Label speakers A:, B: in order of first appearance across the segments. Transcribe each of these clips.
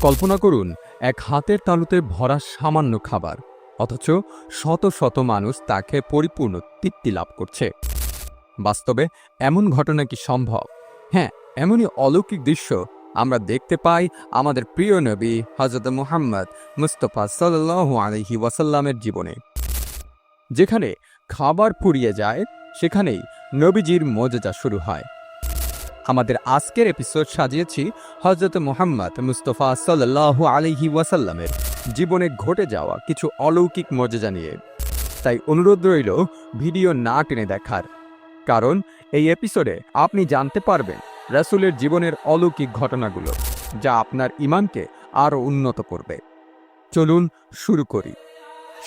A: কল্পনা করুন, এক হাতের তালুতে ভরা সামান্য খাবার, অথচ শত শত মানুষ তাকে পরিপূর্ণ তৃপ্তি লাভ করছে। বাস্তবে এমন ঘটনা কি সম্ভব? হ্যাঁ এমনই অলৌকিক দৃশ্য আমরা দেখতে পাই আমাদের প্রিয় নবী হজরত মুহাম্মদ মুস্তফা সাল্লাল্লাহু আলহি ওয়াসাল্লামের জীবনে। যেখানে খাবার পুড়িয়ে যায়, সেখানেই নবীজির মজেজা শুরু হয়। আমাদের আজকের এপিসোড সাজিয়েছি হজরত মোহাম্মদ মুস্তফা সাল্লাল্লাহু আলহি ওয়াসাল্লামের। জীবনে ঘটে যাওয়া কিছু অলৌকিক মজেজা নিয়ে। তাই অনুরোধ রইল ভিডিও না টেনে দেখার। কারণ এই এপিসোডে আপনি জানতে পারবেন রাসূলের জীবনের অলৌকিক ঘটনাগুলো, যা আপনার ইমানকে আরও উন্নত করবে। চলুন শুরু করি।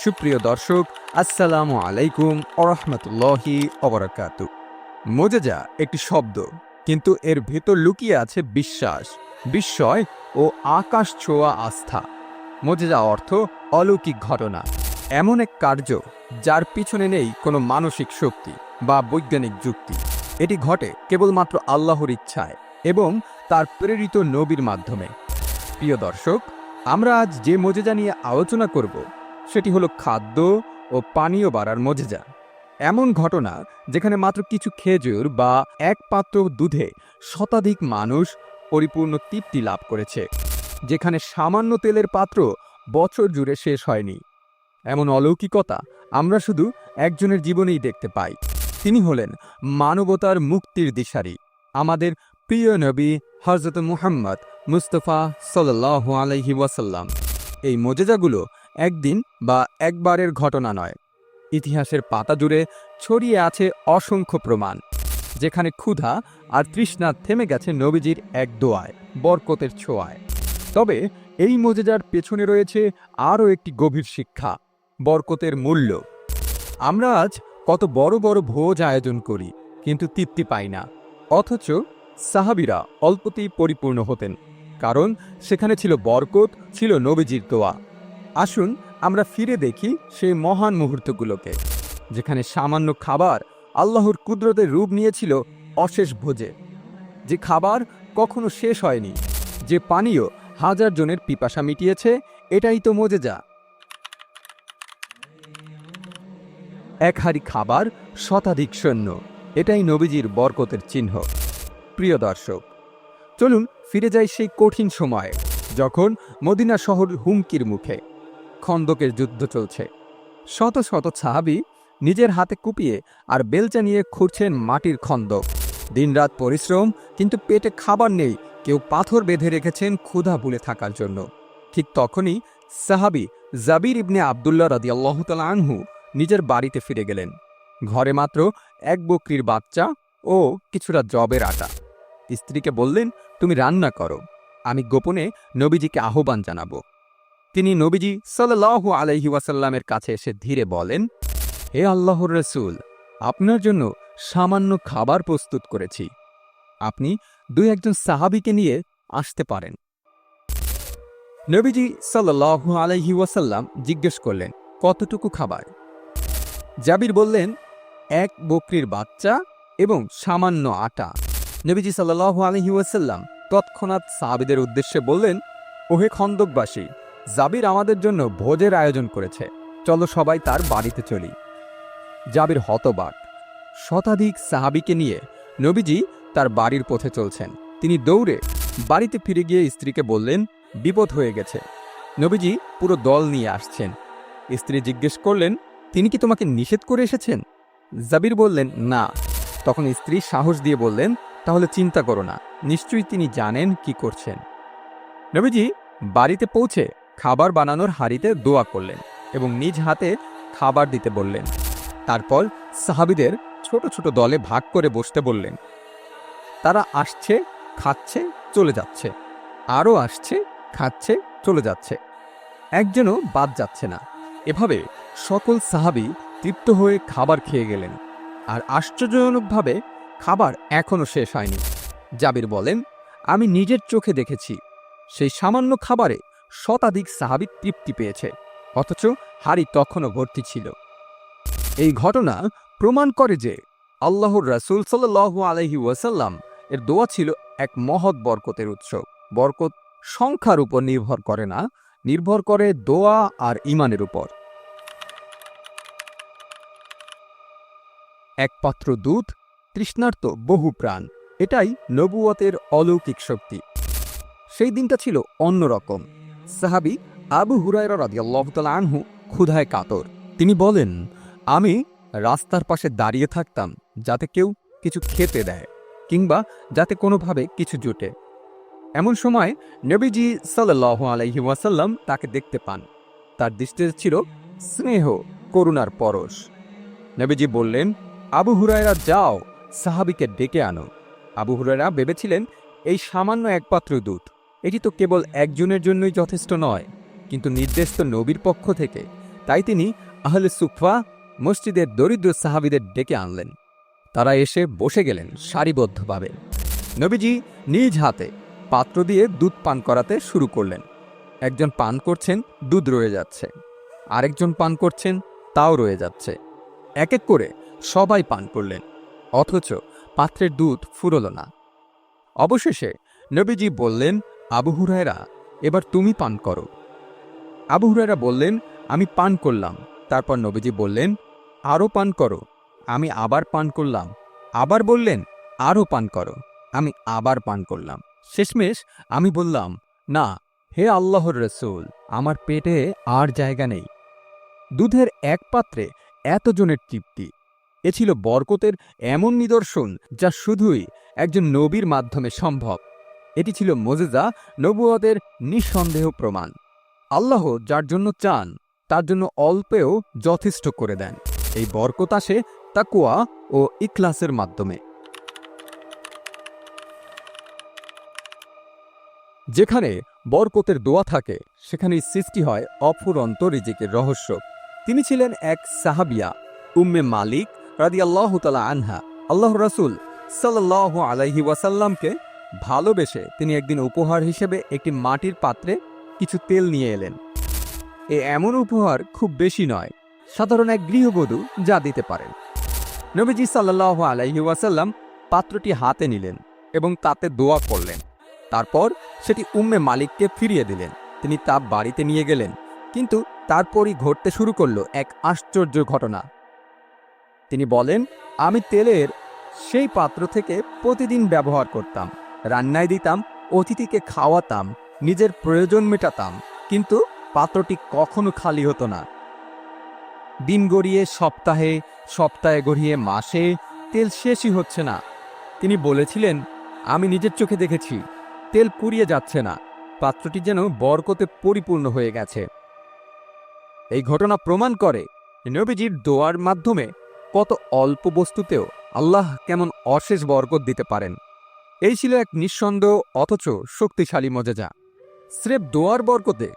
A: সুপ্রিয় দর্শক, আসসালামু আলাইকুম ওরহমতুল্লাহি অবরাকাত মোজেজা একটি শব্দ। কিন্তু এর ভেতর লুকিয়ে আছে বিশ্বাস, বিস্ময় ও আকাশ ছোঁয়া আস্থা। মোজেজা অর্থ, অলৌকিক ঘটনা। এমন এক কার্য যার পিছনে নেই কোনো মানসিক শক্তি বা বৈজ্ঞানিক যুক্তি। এটি ঘটে কেবলমাত্র আল্লাহর ইচ্ছায় এবং তার প্রেরিত নবীর মাধ্যমে। প্রিয় দর্শক, আমরা আজ যে মজেজা নিয়ে আলোচনা করব, সেটি হলো খাদ্য ও পানীয় বাড়ার মজেজা এমন ঘটনা যেখানে মাত্র কিছু খেজুর বা এক পাত্র দুধে শতাধিক মানুষ পরিপূর্ণ তৃপ্তি লাভ করেছে, যেখানে সামান্য তেলের পাত্র বছর জুড়ে শেষ হয়নি। এমন অলৌকিকতা আমরা শুধু একজনের জীবনেই দেখতে পাই। তিনি হলেন মানবতার মুক্তির দিশারি, আমাদের প্রিয় নবী হজরত মুহাম্মদ মুস্তফা সাল্লাহ আলহি ওয়াসাল্লাম। এই মজেজাগুলো একদিন বা একবারের ঘটনা নয়। ইতিহাসের পাতা জুড়ে ছড়িয়ে আছে অসংখ্য প্রমাণ, যেখানে ক্ষুধা আর তৃষ্ণা থেমে গেছে নবীজির এক দোয়ায়, বরকতের ছোঁয়ায়। তবে এই মজেজার পেছনে রয়েছে আরও একটি গভীর শিক্ষা, বরকতের মূল্য। আমরা আজ কত বড় বড় ভোজ আয়োজন করি, কিন্তু তৃপ্তি পাই না। অথচ সাহাবিরা অল্পতেই পরিপূর্ণ হতেন, কারণ সেখানে ছিল বরকত, ছিল নবীজির দোয়া। আসুন আমরা ফিরে দেখি সেই মহান মুহূর্তগুলোকে, যেখানে সামান্য খাবার আল্লাহর কুদরতের রূপ নিয়েছিল অশেষ ভোজে। যে খাবার কখনো শেষ হয়নি, যে পানীয় হাজার জনের পিপাসা মিটিয়েছে, এটাই তো মজেজা। এক হাড়ি খাবার শতাধিক সৈন্য, এটাই নবীজির বরকতের চিহ্ন। প্রিয় দর্শক, চলুন ফিরে যাই সেই কঠিন সময়ে, যখন মদিনা শহর হুমকির মুখে। খন্দকের যুদ্ধ চলছে। শত শত সাহাবি নিজের হাতে কুপিয়ে আর বেলচা নিয়ে খুঁড়ছেন মাটির খন্দক। দিনরাত পরিশ্রম, কিন্তু পেটে খাবার নেই, কেউ পাথর বেঁধে রেখেছেন ক্ষুধা ভুলে থাকার জন্য। ঠিক তখনই সাহাবি জাবির ইবনে আবদুল্লাহ রাদি আল্লাহতালা আনহু নিজের বাড়িতে ফিরে গেলেন। ঘরে মাত্র এক বকরির বাচ্চা ও কিছুটা জবের আটা। স্ত্রীকে বললেন, তুমি রান্না করো। আমি গোপনে নবীজিকে আহ্বান জানাব। তিনি নবীজি সাল্লাহ আলহি ওয়াসাল্লামের কাছে এসে ধীরে বলেন, হে আল্লাহর রসুল, আপনার জন্য সামান্য খাবার প্রস্তুত করেছি। আপনি দুই একজন সাহাবিকে নিয়ে আসতে পারেন। নবীজি সাল্লাহ আলহি ওয়াসাল্লাম জিজ্ঞেস করলেন, কতটুকু খাবার? জাবির বললেন, এক বকরির বাচ্চা এবং সামান্য আটা। নবীজি সাল্লাহ আলহি ওয়াসাল্লাম তৎক্ষণাৎ সাহাবিদের উদ্দেশ্যে বললেন, ওহে খন্দকবাসী জাবির আমাদের জন্য ভোজের আয়োজন করেছে। চলো সবাই তার বাড়িতে চলি। জাবির হতবাক। শতাধিক সাহাবিকে নিয়ে নবীজি তার বাড়ির পথে চলছেন। তিনি দৌড়ে বাড়িতে ফিরে গিয়ে স্ত্রীকে বললেন, বিপদ হয়ে গেছে। নবীজি পুরো দল নিয়ে আসছেন। স্ত্রী জিজ্ঞেস করলেন, তিনি কি তোমাকে নিষেধ করে এসেছেন? জাবির বললেন, না। তখন স্ত্রী সাহস দিয়ে বললেন, তাহলে চিন্তা করো না। নিশ্চয়ই তিনি জানেন কি করছেন। নবীজি বাড়িতে পৌঁছে খাবার বানানোর হাড়িতে দোয়া করলেন এবং নিজ হাতে খাবার দিতে বললেন। তারপর সাহাবিদের ছোট ছোট দলে ভাগ করে বসতে বললেন, তারা আসছে, খাচ্ছে, চলে যাচ্ছে। আরও আসছে, খাচ্ছে, চলে যাচ্ছে। একজনও বাদ যাচ্ছে না। এভাবে সকল সাহাবি তৃপ্ত হয়ে খাবার খেয়ে গেলেন আর আশ্চর্যজনকভাবে খাবার এখনও শেষ হয়নি। জাবির বলেন, আমি নিজের চোখে দেখেছি। সেই সামান্য খাবারে শতাধিক সাহাবি তৃপ্তি পেয়েছে, অথচ হাড়ি তখনও ভর্তি ছিল। এই ঘটনা প্রমাণ করে যে আল্লাহর রাসুল সাল্লাহ আলহি ওয়াসাল্লাম এর দোয়া ছিল এক মহৎ বরকতের উৎস। বরকত সংখ্যার উপর নির্ভর করে না, নির্ভর করে দোয়া আর ইমানের উপর। এক পাত্র দুধ তৃষ্ণার্ত বহু প্রাণ, এটাই নবুয়তের অলৌকিক শক্তি। সেই দিনটা ছিল অন্যরকম। সাহাবি আবু হুরায়রা রাদিয়াল্লাহু তাআলা আনহু ক্ষুধায় কাতর। তিনি বলেন, আমি রাস্তার পাশে দাঁড়িয়ে থাকতাম যাতে কেউ কিছু খেতে দেয় কিংবা যাতে কোনোভাবে কিছু জুটে। এমন সময় নবীজি সাল্লাহ আলাইহি ওয়াসাল্লাম তাকে দেখতে পান। তার দৃষ্টিতে ছিল স্নেহ, করুণার পরশ। নবীজি বললেন, আবু হুরায়রা, যাও, সাহাবিকে ডেকে আনো। আবু হুরায়রা ভেবেছিলেন, এই সামান্য এক পাত্র দুধ এটি তো কেবল একজনের জন্যই যথেষ্ট নয়, কিন্তু নির্দেশ তো নবীর পক্ষ থেকে। তাই তিনি আহলে সুফা মসজিদের দরিদ্র সাহাবিদের ডেকে আনলেন। তারা এসে বসে গেলেন সারিবদ্ধভাবে। নবীজি নিজ হাতে পাত্র দিয়ে দুধ পান করাতে শুরু করলেন। একজন পান করছেন, দুধ রয়ে যাচ্ছে। আরেকজন পান করছেন, তাও রয়ে যাচ্ছে। এক এক করে সবাই পান করলেন, অথচ পাত্রের দুধ ফুরল না। অবশেষে নবীজি বললেন আবু হুরায়রা, এবার তুমি পান করো। আবু হুরায়রা বললেন, আমি পান করলাম। তারপর নবীজি বললেন, আরও পান করো। আমি আবার পান করলাম। আবার বললেন, আরও পান করো। আমি আবার পান করলাম। শেষমেশ আমি বললাম, না, হে আল্লাহর রসুল, আমার পেটে আর জায়গা নেই। দুধের এক পাত্রে এতজনের তৃপ্তি। এ ছিল বরকতের এমন নিদর্শন যা শুধুই একজন নবীর মাধ্যমে সম্ভব। এটি ছিল মজেজা নবুয়তের নিঃসন্দেহ প্রমাণ। আল্লাহ যার জন্য চান, তার জন্য অল্পেও যথেষ্ট করে দেন। এই বরকত আসে তাকুয়া ও ইখলাসের মাধ্যমে। যেখানে বরকতের দোয়া থাকে, সেখানেই সৃষ্টি হয় অফুরন্ত রিজিকের রহস্য। তিনি ছিলেন এক সাহাবিয়া, উম্মে মালিক রাদি আল্লাহ তালা আনহা। আল্লাহ রাসুল সাল্লাহ আলাইহি ওয়াসাল্লামকে ভালোবেসে তিনি একদিন উপহার হিসেবে একটি মাটির পাত্রে কিছু তেল নিয়ে এলেন। এ এমন উপহার খুব বেশি নয়, সাধারণ এক গৃহবধূ যা দিতে পারেন। নবীজি সাল্লাহ আলাইহি ওয়াসাল্লাম পাত্রটি হাতে নিলেন এবং তাতে দোয়া করলেন। তারপর সেটি উম্মে মালিককে ফিরিয়ে দিলেন। তিনি তা বাড়িতে নিয়ে গেলেন, কিন্তু তারপরই ঘটতে শুরু করল এক আশ্চর্য ঘটনা। তিনি বলেন, আমি তেলের সেই পাত্র থেকে প্রতিদিন ব্যবহার করতাম। রান্নায় দিতাম, অতিথিকে খাওয়াতাম, নিজের প্রয়োজন মেটাতাম, কিন্তু পাত্রটি কখনো খালি হতো না। দিন গড়িয়ে, সপ্তাহে সপ্তাহে গড়িয়ে, মাসে তেল শেষই হচ্ছে না। তিনি বলেছিলেন, আমি নিজের চোখে দেখেছি, তেল পুড়িয়ে যাচ্ছে না। পাত্রটি যেন বরকতে পরিপূর্ণ হয়ে গেছে। এই ঘটনা প্রমাণ করে নবীজির দোয়ার মাধ্যমে কত অল্প বস্তুতেও আল্লাহ কেমন অশেষ বরকত দিতে পারেন। এই ছিল এক নিঃসন্দেহ অথচ শক্তিশালী মজেজা। স্রেফ দোয়ার বরকতে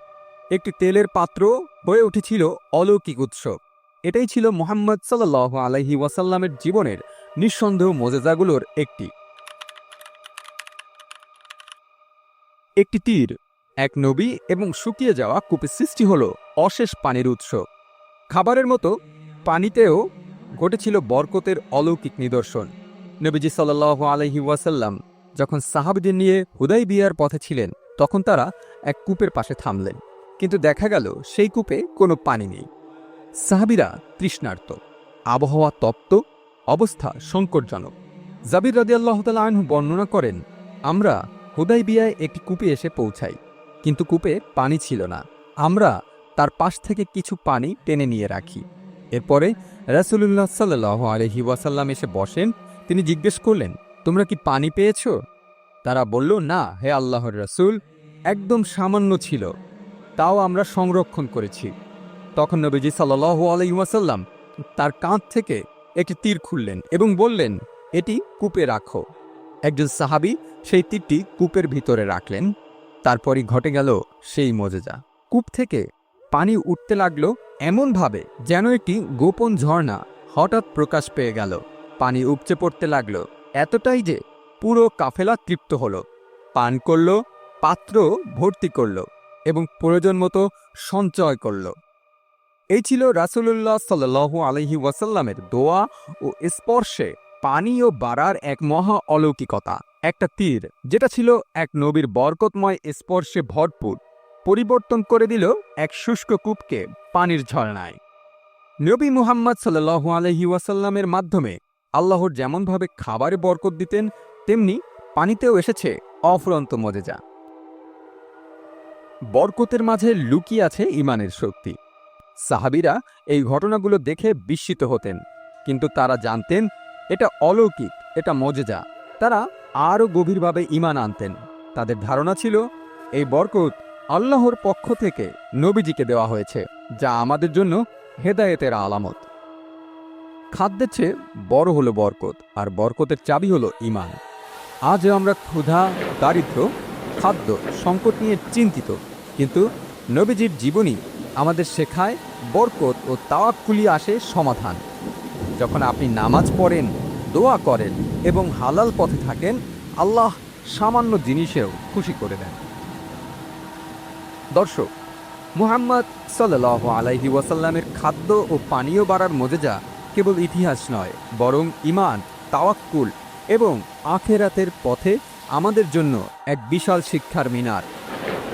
A: একটি তেলের পাত্র হয়ে উঠেছিল অলৌকিক উৎসব। এটাই ছিল মোহাম্মদ সাল্লাহ আলহি ওয়াসাল্লামের জীবনের নিঃসন্দেহ মজেজাগুলোর একটি। একটি তীর, এক নবী এবং শুকিয়ে যাওয়া কূপে সৃষ্টি হল অশেষ পানির উৎস। খাবারের মতো পানিতেও ঘটেছিল বরকতের অলৌকিক নিদর্শন। নবীজি সাল্লাহ আলহি ওয়াসাল্লাম যখন সাহাবিদের নিয়ে হুদাই বিয়ার পথে ছিলেন, তখন তারা এক কূপের পাশে থামলেন। কিন্তু দেখা গেল, সেই কূপে কোনো পানি নেই। সাহাবিরা তৃষ্ণার্ত। আবহাওয়া তপ্ত, অবস্থা সংকটজনক। জাবির রাদিয়াল্লাহ তালা বর্ণনা করেন, আমরা হুদাই বিয়ায় একটি কূপে এসে পৌঁছাই, কিন্তু কূপে পানি ছিল না। আমরা তার পাশ থেকে কিছু পানি টেনে নিয়ে রাখি। এরপরে রাসুলুল্লাহ সাল্লাহ আলহি ওয়াসাল্লাম এসে বসেন। তিনি জিজ্ঞেস করলেন তোমরা কি পানি পেয়েছ? তারা বলল, না, হে আল্লাহর রাসূল, একদম সামান্য ছিল। তাও আমরা সংরক্ষণ করেছি। তখন নবীজি সাল্লাহ আলাইসাল্লাম তার কাঁধ থেকে একটি তীর খুললেন এবং বললেন, এটি কূপে রাখো। একজন সাহাবি সেই তীরটি কূপের ভিতরে রাখলেন। তারপরই ঘটে গেল সেই মজেজা। কূপ থেকে পানি উঠতে লাগল এমনভাবে যেন একটি গোপন ঝর্ণা হঠাৎ প্রকাশ পেয়ে গেল। পানি উপচে পড়তে লাগল। এতটাই যে পুরো কাফেলা তৃপ্ত হলো। পান করল, পাত্র ভর্তি করল এবং প্রয়োজন মতো সঞ্চয় করল। এই ছিল রাসুলুল্লাহ সাল্লাহ আলহি ওয়াসাল্লামের দোয়া ও স্পর্শে পানি ও বাড়ার এক মহা অলৌকিকতা, একটা তীর, যেটা ছিল এক নবীর বরকতময় স্পর্শে ভরপুর, পরিবর্তন করে দিল এক শুষ্ক কূপকে পানির ঝর্ণায়। নবী মুহাম্মদ সাল্লাহু আলহি ওয়াসাল্লামের মাধ্যমে আল্লাহর যেমনভাবে খাবারে বরকত দিতেন, তেমনি পানিতেও এসেছে অফুরন্ত মজেজা। বরকতের মাঝে লুকিয়ে আছে ইমানের শক্তি। সাহাবিরা এই ঘটনাগুলো দেখে বিস্মিত হতেন, কিন্তু তারা জানতেন এটা অলৌকিক, এটা মজেজা। তারা আরও গভীরভাবে ইমান আনতেন। তাদের ধারণা ছিল, এই বরকত আল্লাহর পক্ষ থেকে নবীজিকে দেওয়া হয়েছে, যা আমাদের জন্য হেদায়েতের আলামত। খাদ্যের চেয়ে বড় হলো বরকত, আর বরকতের চাবি হলো ইমান আজ আমরা ক্ষুধা দারিদ্র খাদ্য সংকট নিয়ে চিন্তিত, কিন্তু নবীজির জীবনী আমাদের শেখায় বরকত ও তাওয়াক্কুলি আসে সমাধান। যখন আপনি নামাজ পড়েন, দোয়া করেন এবং হালাল পথে থাকেন, আল্লাহ সামান্য জিনিসেও খুশি করে দেন। দর্শক, মুহাম্মদ সাল্লাহ আলাইহি ওয়াসাল্লামের খাদ্য ও পানীয় বাড়ার মজেজা কেবল ইতিহাস নয়, বরং ইমান তাওয়াক্কুল এবং আখেরাতের পথে আমাদের জন্য এক বিশাল শিক্ষার মিনার।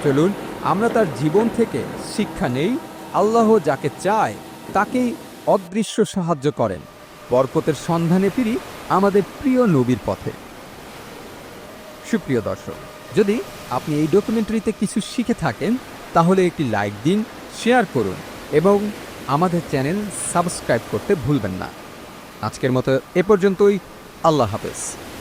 A: চলুন, আমরা তার জীবন থেকে শিক্ষা নেই, আল্লাহ যাকে চায় তাকেই অদৃশ্য সাহায্য করেন। বরকতের সন্ধানে ফিরি আমাদের প্রিয় নবীর পথে। সুপ্রিয় দর্শক, যদি আপনি এই ডকুমেন্টারিতে কিছু শিখে থাকেন, তাহলে একটি লাইক দিন শেয়ার করুন এবং আমাদের চ্যানেল সাবস্ক্রাইব করতে ভুলবেন না। আজকের মতো এ পর্যন্তই। আল্লাহ হাফেজ।